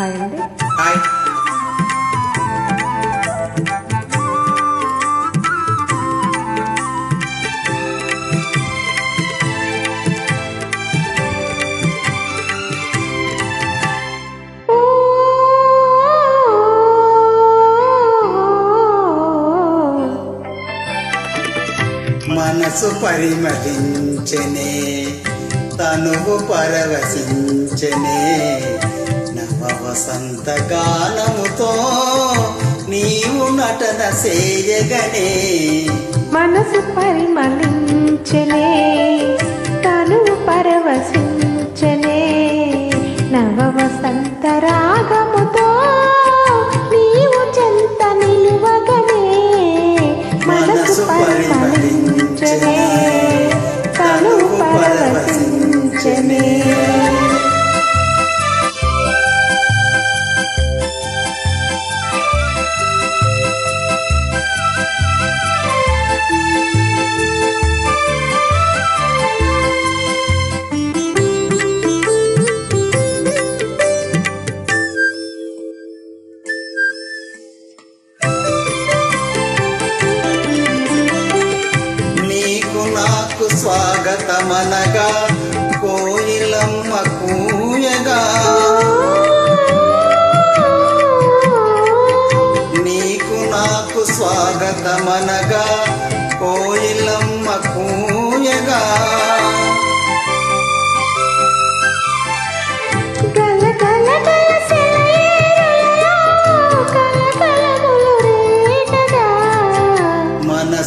Hi అండి. Hi. మనసు పరిమళించనే తనువు పరవశించనే. వసంతకాలముతో వసంత నీవు నటన చేయగనే. మనసు పరిమళించలే తను పరవశించలే నవ వసంతరా నీకు స్వాగతమనగా కోయిలమ్మ కూయగా నీకు నాకు స్వాగతమనగా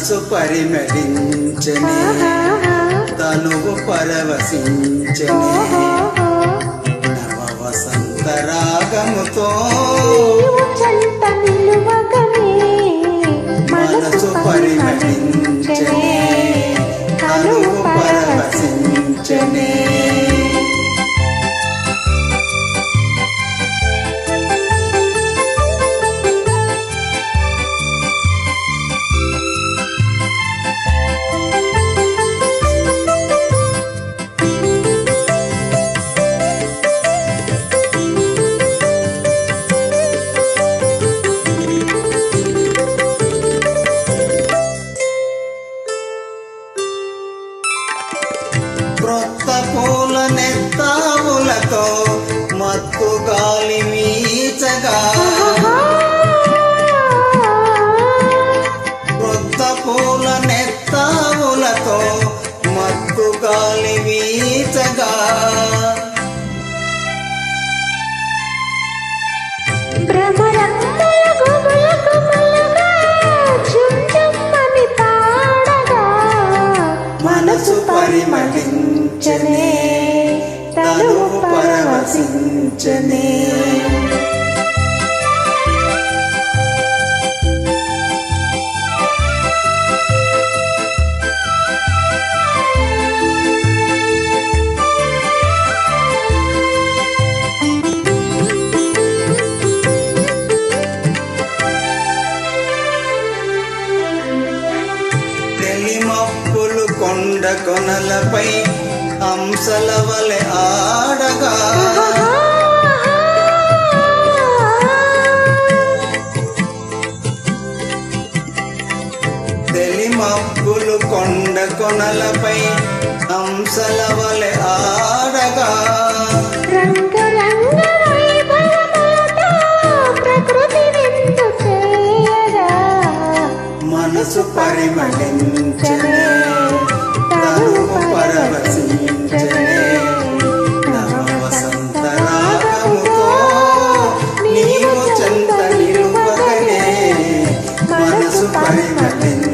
మనసు పరిమళించనే. తనువు పరవశించనే. నవ వసంత రాగముతో. మనసు పరిమళించనే క్రొత్త పూల నెత్తావులతో మత్తు గాలి వీచగా క్రొత్త పూల నెత్తావులతో మత్తు గాలి వీచగా భ్రమరమ్మల గుబుల గుబులుగా చుంచుమ్మని పాడగా. పరవశించనే కొండ కొనలపై హంసల వలె ఆడగా. తెలిమబ్బులు కొండ కొనలపై హంసల వలె ఆడగా. మనసు పరిమళించనే తను పరవశించనే happen